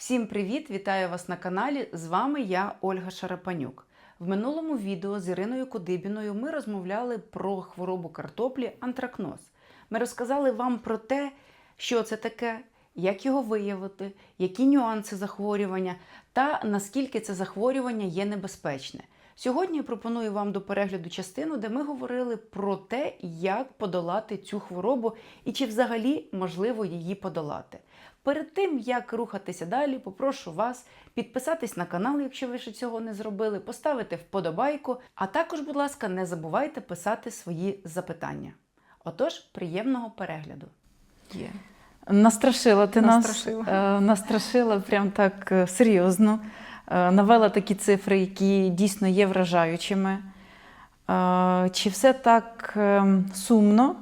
Всім привіт! Вітаю вас на каналі. З вами я, Ольга Шарапанюк. В минулому відео з Іриною Кудибіною ми розмовляли про хворобу картоплі антракноз. Ми розказали вам про те, що це таке, як його виявити, які нюанси захворювання та наскільки це захворювання є небезпечне. Сьогодні я пропоную вам до перегляду частину, де ми говорили про те, як подолати цю хворобу і чи взагалі можливо її подолати. Перед тим як рухатися далі, попрошу вас підписатись на канал, якщо ви ще цього не зробили, поставити вподобайку, а також, будь ласка, не забувайте писати свої запитання. Отож, приємного перегляду. Є. Настрашила ти Настрашила. нас. е, Настрашила прям так е, серйозно. Е, Навела такі цифри, які дійсно є вражаючими. Чи все так е, сумно?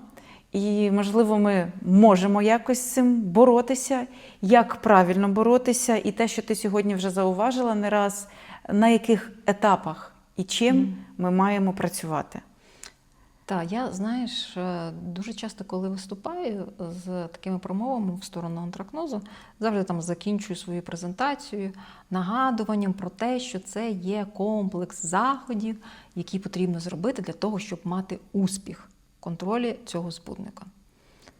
І, можливо, ми можемо якось з цим боротися, як правильно боротися, і те, що ти сьогодні вже зауважила не раз, на яких етапах і чим ми маємо працювати. Так, я знаєш, е, дуже часто, коли виступаю з такими промовами в сторону антракнозу, завжди там закінчую свою презентацію нагадуванням про те, що це є комплекс заходів, які потрібно зробити для того, щоб мати успіх контролі цього збудника.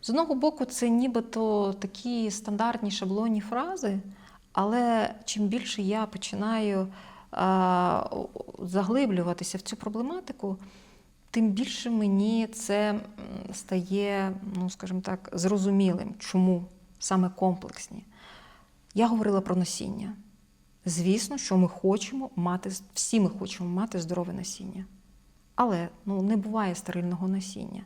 З одного боку, це нібито такі стандартні шаблонні фрази, але чим більше я починаю а, заглиблюватися в цю проблематику, тим більше мені це стає, ну скажімо так, зрозумілим, чому саме комплексні. Я говорила про насіння. Звісно, що ми хочемо мати, всі ми хочемо мати здорове насіння. Але ну, не буває стерильного насіння.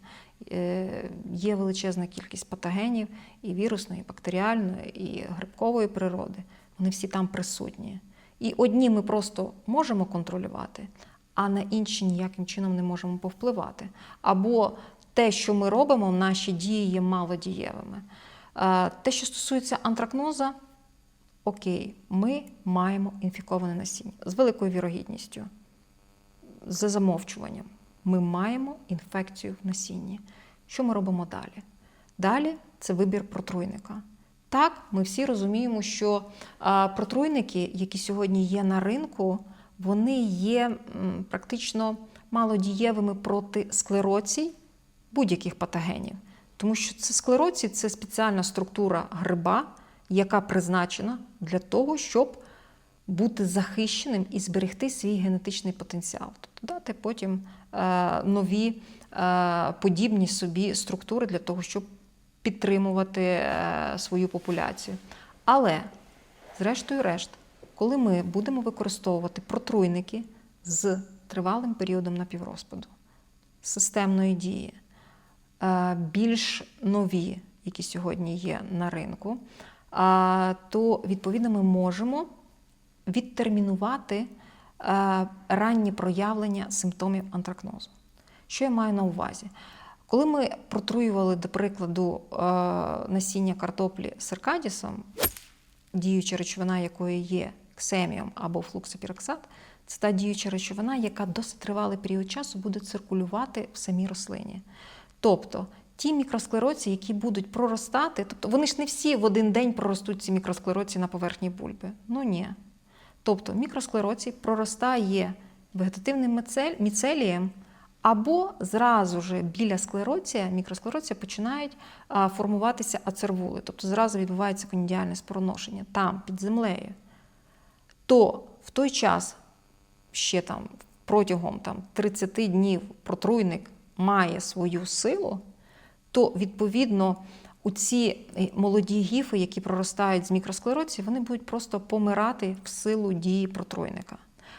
Е, є величезна кількість патогенів і вірусної, і бактеріальної, і грибкової природи. Вони всі там присутні. І одні ми просто можемо контролювати, а на інші ніяким чином не можемо повпливати. Або те, що ми робимо, наші дії є малодієвими. Е, Те, що стосується антракноза, окей, ми маємо інфіковане насіння з великою вірогідністю за замовчуванням. Ми маємо інфекцію в насінні. Що ми робимо далі? Далі це вибір протруйника. Так, ми всі розуміємо, що протруйники, які сьогодні є на ринку, вони є практично малодієвими проти склероцій будь-яких патогенів. Тому що це склероцій це спеціальна структура гриба, яка призначена для того, щоб бути захищеним і зберегти свій генетичний потенціал, тобто дати потім е, нові е, подібні собі структури для того, щоб підтримувати е, свою популяцію. Але, зрештою, решт, коли ми будемо використовувати протруйники з тривалим періодом напіврозпаду, системної дії, більш нові, які сьогодні є на ринку, то відповідно ми можемо відтермінувати е, ранні проявлення симптомів антракнозу. Що я маю на увазі? Коли ми протруювали, до прикладу, е, насіння картоплі серкадісом, діюча речовина якої є ксеміум або флуксопіроксат, це та діюча речовина, яка досить тривалий період часу буде циркулювати в самій рослині. Тобто ті мікросклероці, які будуть проростати, тобто вони ж не всі в один день проростуть ці мікросклероці на поверхні бульби. Ну ні. Тобто мікросклероці проростає вегетативним міцелієм, або зразу ж біля склероція, мікросклероція починають формуватися ацервули, тобто зразу відбувається конідіальне спороношення там, під землею. То в той час, ще там протягом там, 30 днів протруйник має свою силу, то відповідно у ці е, молоді гіфи, які проростають з мікросклероції, вони будуть просто помирати в силу дії протруйника.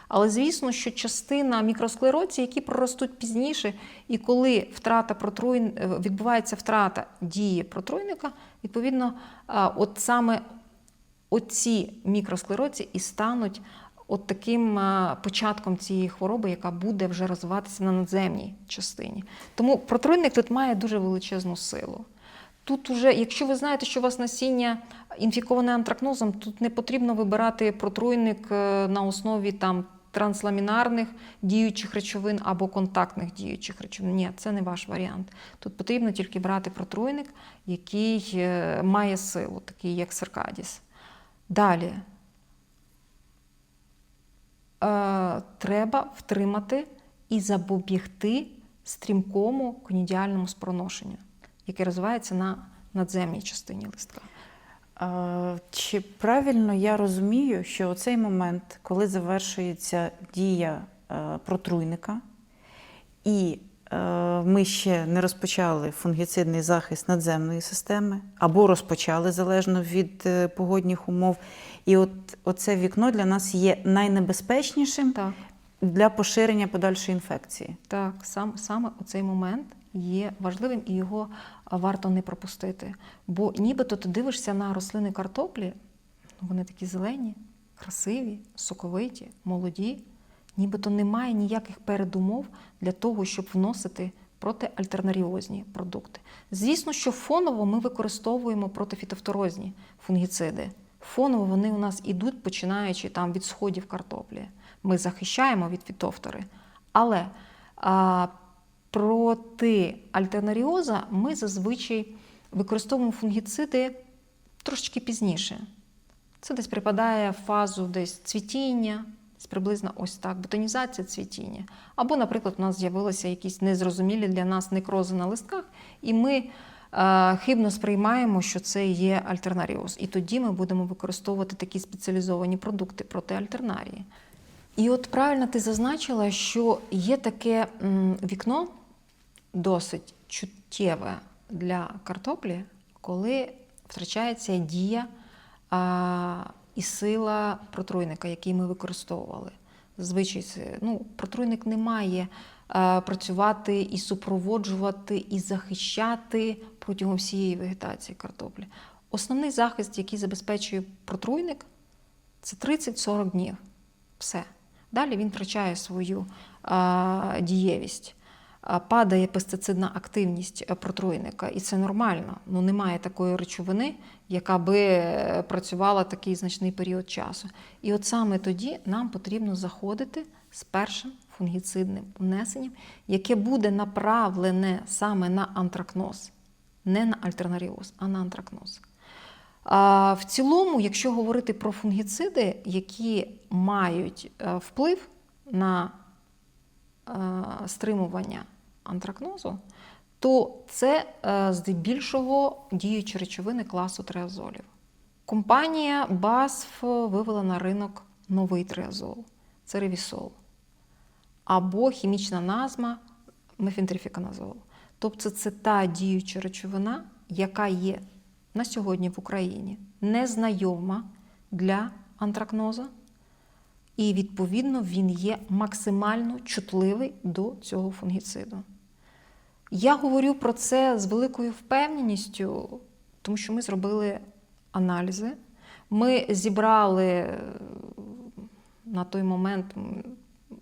Але звісно, що частина мікросклероції, які проростуть пізніше, і коли втрата протруйн... е, відбувається втрата дії протруйника, відповідно, от саме оці мікросклероці і стануть от таким початком цієї хвороби, яка буде вже розвиватися на надземній частині. Тому протруйник тут має дуже величезну силу. Тут уже, якщо ви знаєте, що у вас насіння інфіковане антракнозом, тут не потрібно вибирати протруйник е, на основі там трансламінарних діючих речовин або контактних діючих речовин. Ні, це не ваш варіант. Тут потрібно тільки брати протруйник, який е, має силу, такий як Серкадіс. Далі. Е, треба втримати і запобігти стрімкому конідіальному спроношенню, яке розвивається на надземній частині листка. Чи правильно я розумію, що у цей момент, коли завершується дія е, протруйника, і е, ми ще не розпочали фунгіцидний захист надземної системи, або розпочали залежно від е, погодних умов, і от оце вікно для нас є найнебезпечнішим Так. для поширення подальшої інфекції. Так, сам, саме у цей момент є важливим і його варто не пропустити. Бо нібито ти дивишся на рослини картоплі, вони такі зелені, красиві, соковиті, молоді. Нібито немає ніяких передумов для того, щоб вносити протиальтернаріозні продукти. Звісно, що фоново ми використовуємо протифітофторозні фунгіциди. Фоново вони у нас ідуть, починаючи там від сходів картоплі. Ми захищаємо від фітофтори. Але а, проти альтернаріоза ми зазвичай використовуємо фунгіциди трошечки пізніше. Це десь припадає в фазу десь цвітіння, приблизно ось так, ботанізація цвітіння. Або, наприклад, у нас з'явилися якісь незрозумілі для нас некрози на листках, і ми е, хибно сприймаємо, що це є альтернаріоз. І тоді ми будемо використовувати такі спеціалізовані продукти проти альтернарії. І от правильно ти зазначила, що є таке вікно досить чуттєве для картоплі, коли втрачається дія а, і сила протруйника, який ми використовували. Зазвичай це, ну, протруйник не має а, працювати і супроводжувати, і захищати протягом всієї вегетації картоплі. Основний захист, який забезпечує протруйник, це 30-40 днів. Все. Далі він втрачає свою а, дієвість. Падає пестицидна активність е, протруйника, і це нормально. Ну немає такої речовини, яка би е, працювала такий значний період часу. І от саме тоді нам потрібно заходити з першим фунгіцидним внесенням, яке буде направлене саме на антракноз, не на альтернаріоз, а на антракноз. В цілому, якщо говорити про фунгіциди, які мають е, вплив на стримування антракнозу, то це е, здебільшого діючі речовини класу триазолів. Компанія BASF вивела на ринок новий триазол це ревісол, або хімічна назва мефентрифіканазол. Тобто це та діюча речовина, яка є на сьогодні в Україні незнайома для антракноза, і, відповідно, він є максимально чутливий до цього фунгіциду. Я говорю про це з великою впевненістю, тому що ми зробили аналізи. Ми зібрали е, на той момент,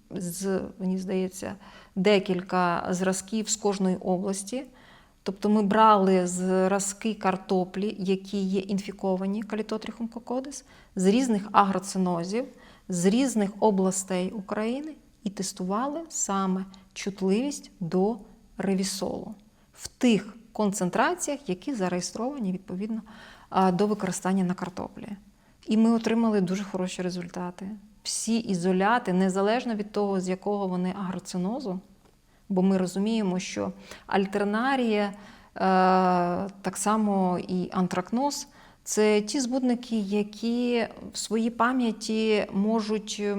з, мені здається, декілька зразків з кожної області. Тобто ми брали зразки картоплі, які є інфіковані калітотріхом кокодис, з різних агроцинозів, з різних областей України і тестували саме чутливість до ревісолу в тих концентраціях, які зареєстровані відповідно до використання на картоплі. І ми отримали дуже хороші результати. Всі ізоляти, незалежно від того, з якого вони агроцинозу, бо ми розуміємо, що альтернарія, е, так само і антракноз це ті збудники, які в своїй пам'яті можуть е,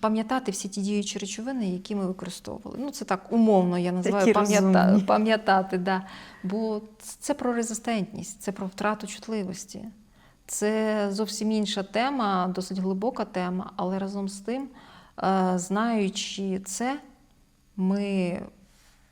пам'ятати всі ті діючі речовини, які ми використовували. Ну, це так умовно я називаю Такі пам'ята, пам'ятати. Да. Бо це про резистентність, це про втрату чутливості. Це зовсім інша тема, досить глибока тема, але разом з тим, е, знаючи це, ми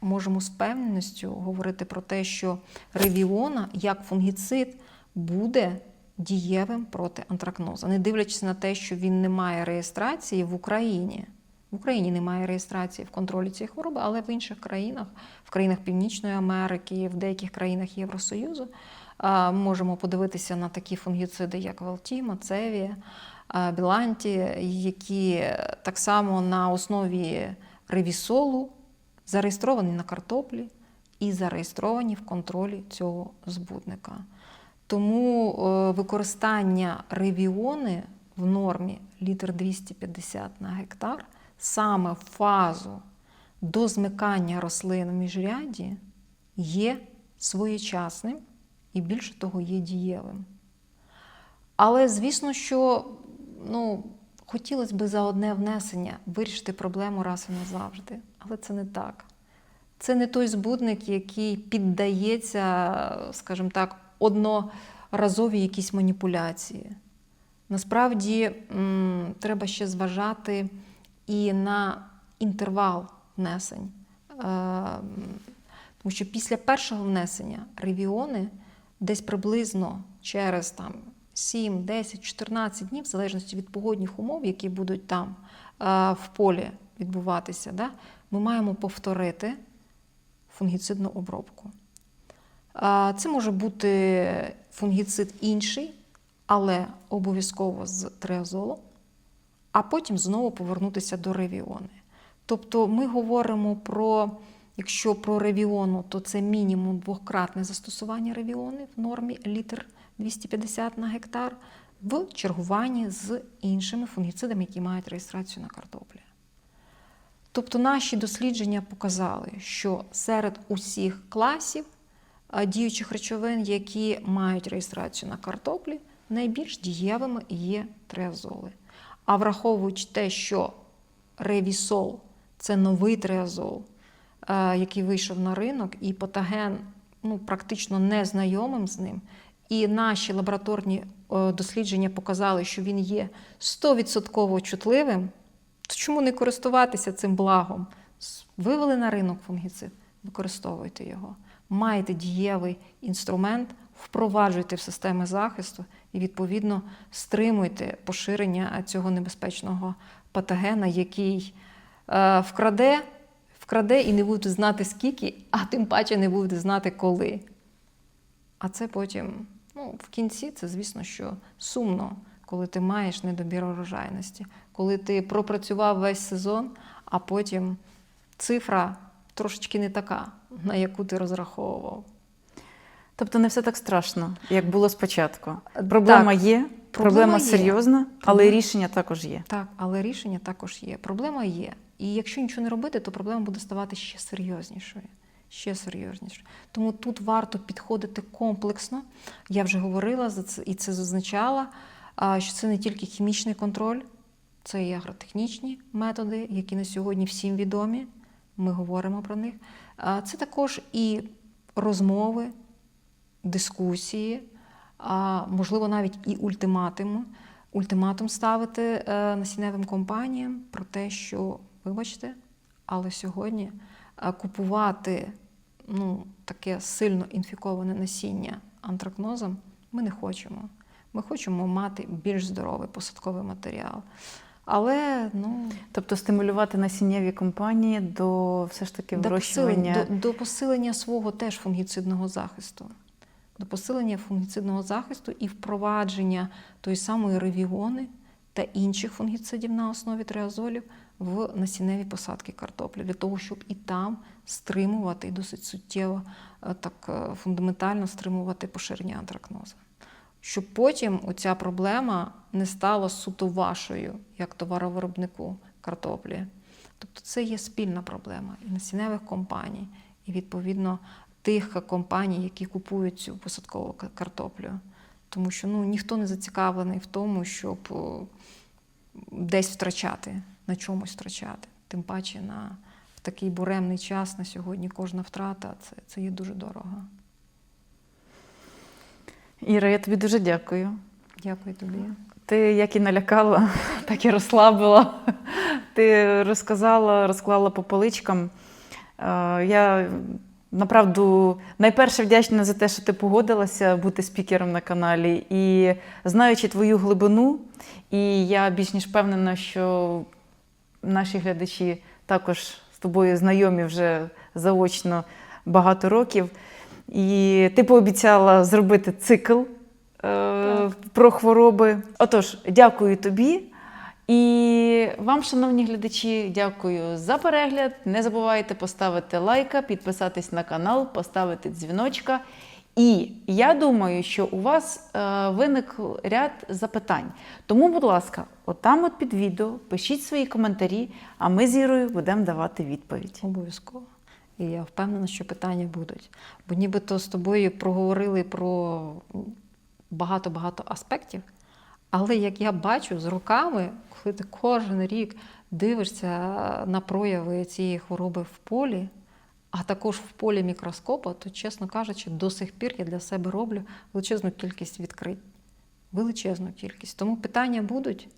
можемо з певністю говорити про те, що ревіона як фунгіцид буде дієвим проти антракноза, не дивлячись на те, що він не має реєстрації в Україні. В Україні немає реєстрації в контролі цієї хвороби, але в інших країнах, в країнах Північної Америки, в деяких країнах Євросоюзу, можемо подивитися на такі фунгіциди, як Валтіма, Цевія, Біланті, які так само на основі ревісолу зареєстровані на картоплі і зареєстровані в контролі цього збудника. Тому е, використання ревіони в нормі літр 250 на гектар саме в фазу до змикання рослин в міжряді є своєчасним і більше того є дієвим. Але звісно, що ну, хотілося б за одне внесення вирішити проблему раз і назавжди. Але це не так. Це не той збудник, який піддається, скажімо так, одноразовій якісь маніпуляції. Насправді треба ще зважати і на інтервал внесень. Е, Тому що після першого внесення ревіони десь приблизно через там, 7, 10, 14 днів, в залежності від погодних умов, які будуть там е, в полі відбуватися, да, ми маємо повторити фунгіцидну обробку. Це може бути фунгіцид інший, але обов'язково з триазолу, а потім знову повернутися до ревіони. Тобто ми говоримо про, якщо про ревіону, то це мінімум двократне застосування ревіони в нормі літр 250 на гектар в чергуванні з іншими фунгіцидами, які мають реєстрацію на картоплі. Тобто наші дослідження показали, що серед усіх класів діючих речовин, які мають реєстрацію на картоплі, найбільш дієвими є триазоли. А враховуючи те, що ревісол це новий триазол, е, який вийшов на ринок, і патоген ну, практично незнайомим з ним. І наші лабораторні е, дослідження показали, що він є 100% чутливим, то чому не користуватися цим благом? Вивели на ринок фунгіцид, використовуйте його. Маєте дієвий інструмент, впроваджуйте в системи захисту і, відповідно, стримуйте поширення цього небезпечного патогена, який е, вкраде, вкраде і не будете знати скільки, а тим паче не будете знати коли. А це потім, ну, в кінці, це, звісно, що сумно, коли ти маєш недобір урожайності, коли ти пропрацював весь сезон, а потім цифра трошечки не така, на яку ти розраховував. Тобто не все так страшно, як було спочатку. Проблема є, проблема, є. серйозна, але Проблема- рішення також є. Так, але рішення також є. Проблема є. І якщо нічого не робити, то проблема буде ставати ще серйознішою. Ще серйознішою. Тому тут варто підходити комплексно. Я вже говорила за це і це зазначала, що це не тільки хімічний контроль, це і агротехнічні методи, які на сьогодні всім відомі. Ми говоримо про них. Це також і розмови, дискусії, можливо навіть і ультиматуми. Ультиматум ставити е, насінневим компаніям про те, що, вибачте, але сьогодні е, купувати ну, таке сильно інфіковане насіння антракнозом ми не хочемо. Ми хочемо мати більш здоровий посадковий матеріал. Але ну, Тобто стимулювати насіннєві компанії до все ж таки до вирощування. посилення, до, до посилення свого теж фунгіцидного захисту. До посилення фунгіцидного захисту і впровадження тої самої ревіони та інших фунгіцидів на основі триазолів в насінневі посадки картоплі, для того, щоб і там стримувати і досить суттєво, е, так е, фундаментально стримувати поширення антракнозу. Щоб потім оця проблема не стала суто вашою, як товаровиробнику картоплі. Тобто це є спільна проблема і насінневих компаній, і відповідно тих компаній, які купують цю посадкову картоплю. Тому що ну, ніхто не зацікавлений в тому, щоб десь втрачати, на чомусь втрачати. Тим паче на в такий буремний час на сьогодні кожна втрата це, це є дуже дорого. Іра, я тобі дуже дякую. Дякую тобі. Ти як і налякала, так і розслабила. Ти розказала, розклала по поличкам. Е, Я направду найперше вдячна за те, що ти погодилася бути спікером на каналі. І знаючи твою глибину, і я більш ніж впевнена, що наші глядачі також з тобою знайомі вже заочно багато років. І ти пообіцяла зробити цикл е, про хвороби. Отож, дякую тобі. І вам, шановні глядачі, дякую за перегляд. Не забувайте поставити лайка, підписатись на канал, поставити дзвіночка. І я думаю, що у вас е, виник ряд запитань. Тому, будь ласка, отам от під відео пишіть свої коментарі, а ми з Ірою будемо давати відповідь. Обов'язково. І я впевнена, що питання будуть. Бо нібито з тобою проговорили про багато-багато аспектів. Але як я бачу з роками, коли ти кожен рік дивишся на прояви цієї хвороби в полі, а також в полі мікроскопа, то, чесно кажучи, до сих пір я для себе роблю величезну кількість відкрить. Величезну кількість. Тому питання будуть.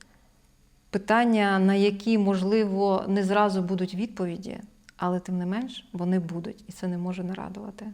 Питання, на які, можливо, не зразу будуть відповіді, але тим не менш вони будуть, і це не може не радувати.